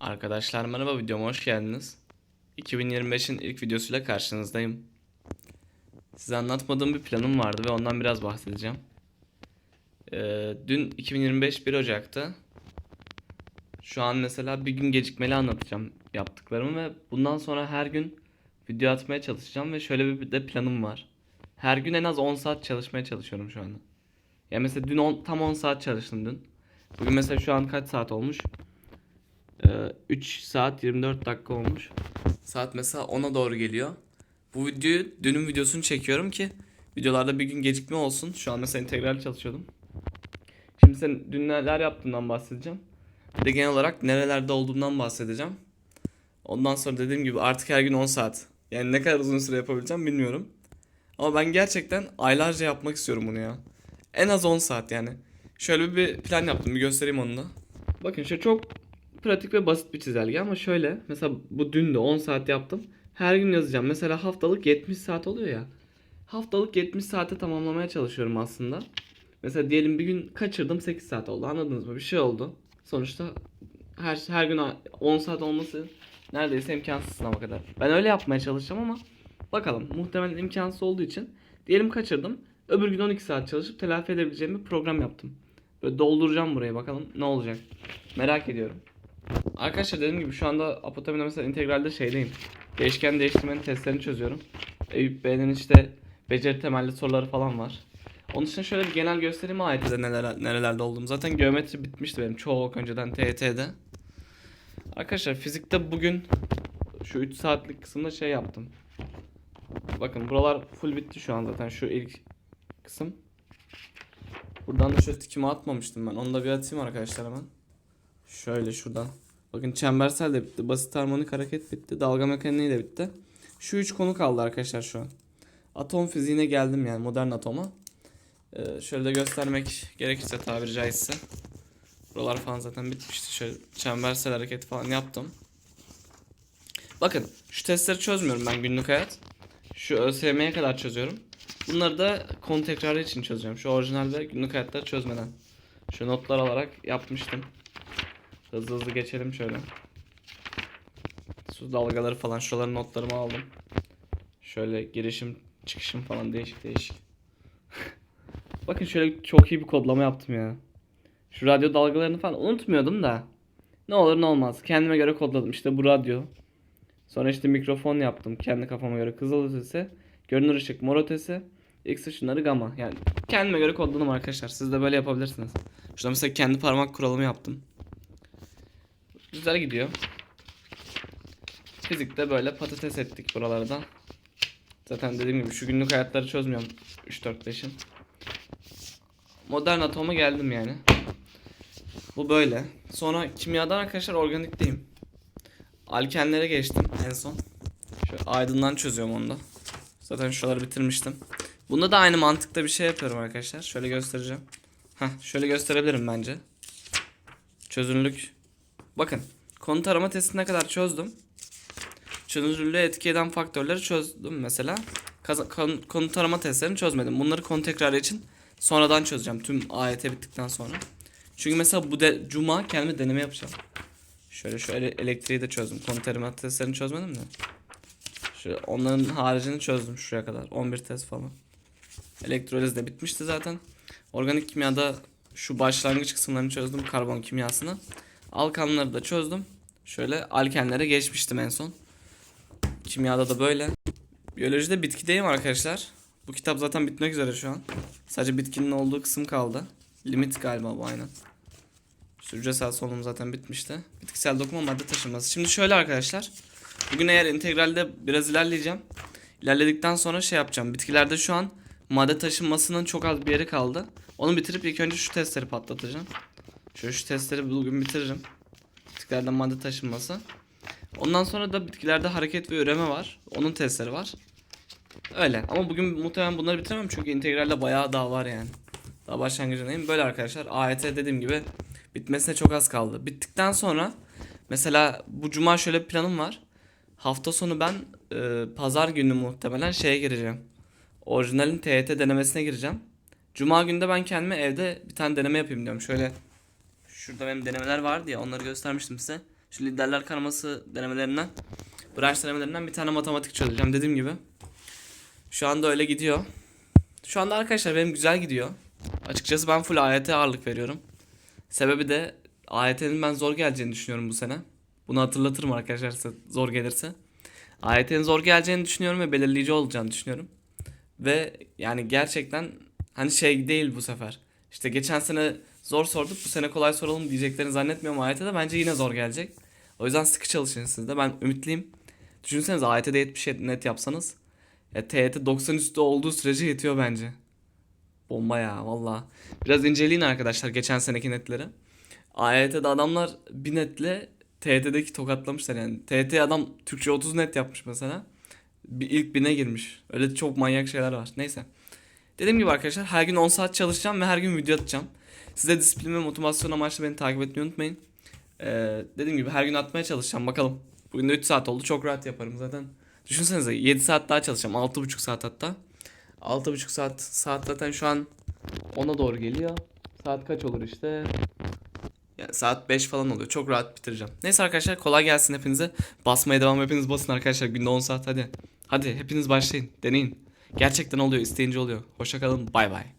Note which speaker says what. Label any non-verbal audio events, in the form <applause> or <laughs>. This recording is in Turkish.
Speaker 1: Arkadaşlar merhaba videoma hoş geldiniz. 2025'in ilk videosuyla karşınızdayım. Size anlatmadığım bir planım vardı ve ondan biraz bahsedeceğim. Ee, dün 2025 1 Ocak'ta. Şu an mesela bir gün gecikmeli anlatacağım yaptıklarımı ve bundan sonra her gün video atmaya çalışacağım ve şöyle bir de planım var. Her gün en az 10 saat çalışmaya çalışıyorum şu anda. Ya mesela dün on- tam 10 saat çalıştım dün. Bugün mesela şu an kaç saat olmuş? Ee, 3 saat 24 dakika olmuş. Saat mesela 10'a doğru geliyor. Bu videoyu dünün videosunu çekiyorum ki videolarda bir gün gecikme olsun. Şu an mesela integral çalışıyordum. Şimdi sen dün neler yaptığından bahsedeceğim. Bir de genel olarak nerelerde olduğumdan bahsedeceğim. Ondan sonra dediğim gibi artık her gün 10 saat. Yani ne kadar uzun süre yapabileceğim bilmiyorum. Ama ben gerçekten aylarca yapmak istiyorum bunu ya. En az 10 saat yani. Şöyle bir plan yaptım. Bir göstereyim onu da. Bakın şu çok pratik ve basit bir çizelge ama şöyle. Mesela bu dün de 10 saat yaptım. Her gün yazacağım. Mesela haftalık 70 saat oluyor ya. Haftalık 70 saate tamamlamaya çalışıyorum aslında. Mesela diyelim bir gün kaçırdım 8 saat oldu. Anladınız mı? Bir şey oldu. Sonuçta her her gün 10 saat olması neredeyse imkansız sınava kadar. Ben öyle yapmaya çalışacağım ama bakalım. Muhtemelen imkansız olduğu için diyelim kaçırdım. Öbür gün 12 saat çalışıp telafi edebileceğim bir program yaptım. Böyle dolduracağım buraya bakalım ne olacak. Merak ediyorum. Arkadaşlar dediğim gibi şu anda Apotem'de mesela integralde şeydeyim. Değişken değiştirmenin testlerini çözüyorum. Eyüp Bey'in işte beceri temelli soruları falan var. Onun için şöyle bir genel göstereyim AYT'de neler, nerelerde olduğum. Zaten geometri bitmişti benim çok önceden TYT'de. Arkadaşlar fizikte bugün şu 3 saatlik kısımda şey yaptım. Bakın buralar full bitti şu an zaten şu ilk kısım. Buradan da şöyle tikimi atmamıştım ben. Onu da bir atayım arkadaşlar hemen. Şöyle şuradan. Bakın çembersel de bitti. Basit harmonik hareket bitti. Dalga mekaniği de bitti. Şu üç konu kaldı arkadaşlar şu an. Atom fiziğine geldim yani modern atoma. Ee, şöyle de göstermek gerekirse tabiri caizse. Buralar falan zaten bitmişti. Şöyle çembersel hareket falan yaptım. Bakın şu testleri çözmüyorum ben günlük hayat. Şu ÖSYM'ye kadar çözüyorum. Bunları da konu tekrarı için çözeceğim. Şu orijinal ve günlük hayatları çözmeden. Şu notlar alarak yapmıştım. Hızlı hızlı geçelim şöyle. Su dalgaları falan şuraların notlarımı aldım. Şöyle girişim çıkışım falan değişik değişik. <laughs> Bakın şöyle çok iyi bir kodlama yaptım ya. Şu radyo dalgalarını falan unutmuyordum da. Ne olur ne olmaz. Kendime göre kodladım. İşte bu radyo. Sonra işte mikrofon yaptım. Kendi kafama göre kızıl ötesi. Görünür ışık mor ötesi. X ışınları gamma. Yani kendime göre kodladım arkadaşlar. Siz de böyle yapabilirsiniz. Şurada mesela kendi parmak kuralımı yaptım. Güzel gidiyor. Fizikte böyle patates ettik buralarda. Zaten dediğim gibi şu günlük hayatları çözmüyorum 3-4-5'in. Modern atoma geldim yani. Bu böyle. Sonra kimyadan arkadaşlar organikteyim. Alkenlere geçtim en son. Şöyle aydından çözüyorum onu da. Zaten şuraları bitirmiştim. Bunda da aynı mantıkta bir şey yapıyorum arkadaşlar. Şöyle göstereceğim. Heh, şöyle gösterebilirim bence. Çözünürlük. Bakın. Konu tarama testine kadar çözdüm. Çözünürlüğe etki eden faktörleri çözdüm mesela. Kaza- kon- konu tarama testlerini çözmedim. Bunları konu tekrarı için sonradan çözeceğim. Tüm AYT bittikten sonra. Çünkü mesela bu de, cuma kendime deneme yapacağım. Şöyle şu ele- elektriği de çözdüm. Konu tarama testlerini çözmedim de. Şöyle onların haricini çözdüm şuraya kadar. 11 test falan. Elektroliz de bitmişti zaten. Organik kimyada şu başlangıç kısımlarını çözdüm. Karbon kimyasını. Alkanları da çözdüm. Şöyle alkenlere geçmiştim en son. Kimyada da böyle. Biyolojide bitkideyim arkadaşlar. Bu kitap zaten bitmek üzere şu an. Sadece bitkinin olduğu kısım kaldı. Limit galiba bu aynen. İşte hücresel solunum zaten bitmişti. Bitkisel dokuma madde taşınması. Şimdi şöyle arkadaşlar. Bugün eğer integralde biraz ilerleyeceğim. İlerledikten sonra şey yapacağım. Bitkilerde şu an madde taşınmasının çok az bir yeri kaldı. Onu bitirip ilk önce şu testleri patlatacağım. Şöyle şu testleri bugün bitiririm. Bitkilerde madde taşınması. Ondan sonra da bitkilerde hareket ve üreme var. Onun testleri var. Öyle. Ama bugün muhtemelen bunları bitiremem çünkü integralde bayağı daha var yani. Daha başlangıcındayım. Böyle arkadaşlar. AYT dediğim gibi bitmesine çok az kaldı. Bittikten sonra mesela bu cuma şöyle bir planım var. Hafta sonu ben e, pazar günü muhtemelen şeye gireceğim. Orijinalin TYT denemesine gireceğim. Cuma günü de ben kendime evde bir tane deneme yapayım diyorum. Şöyle şurada benim denemeler vardı ya onları göstermiştim size. Şu liderler karaması denemelerinden, branş denemelerinden bir tane matematik çözeceğim dediğim gibi. Şu anda öyle gidiyor. Şu anda arkadaşlar benim güzel gidiyor. Açıkçası ben full AYT ağırlık veriyorum. Sebebi de AYT'nin ben zor geleceğini düşünüyorum bu sene. Bunu hatırlatırım arkadaşlar size zor gelirse. AYT'nin zor geleceğini düşünüyorum ve belirleyici olacağını düşünüyorum. Ve yani gerçekten hani şey değil bu sefer. İşte geçen sene zor sorduk bu sene kolay soralım diyeceklerini zannetmiyorum AYT'de. Bence yine zor gelecek. O yüzden sıkı çalışın siz de. Ben ümitliyim. Düşünsenize AYT'de 70 net yapsanız. Ya TYT 90 üstü olduğu sürece yetiyor bence. Bomba ya valla. Biraz inceleyin arkadaşlar geçen seneki netleri. AYT'de adamlar bir netle TYT'deki tokatlamışlar yani. TYT adam Türkçe 30 net yapmış mesela. Bir ilk bine girmiş. Öyle çok manyak şeyler var. Neyse. Dediğim gibi arkadaşlar her gün 10 saat çalışacağım ve her gün video atacağım. Size disiplin ve motivasyon amaçlı beni takip etmeyi unutmayın. Ee, dediğim gibi her gün atmaya çalışacağım bakalım. Bugün de 3 saat oldu çok rahat yaparım zaten. Düşünsenize 7 saat daha çalışacağım 6,5 saat hatta. 6,5 saat saat zaten şu an 10'a doğru geliyor. Saat kaç olur işte? Yani saat 5 falan oluyor. Çok rahat bitireceğim. Neyse arkadaşlar kolay gelsin hepinize. Basmaya devam hepiniz basın arkadaşlar. Günde 10 saat hadi. Hadi hepiniz başlayın. Deneyin. Gerçekten oluyor. isteyince oluyor. Hoşça kalın. Bay bay.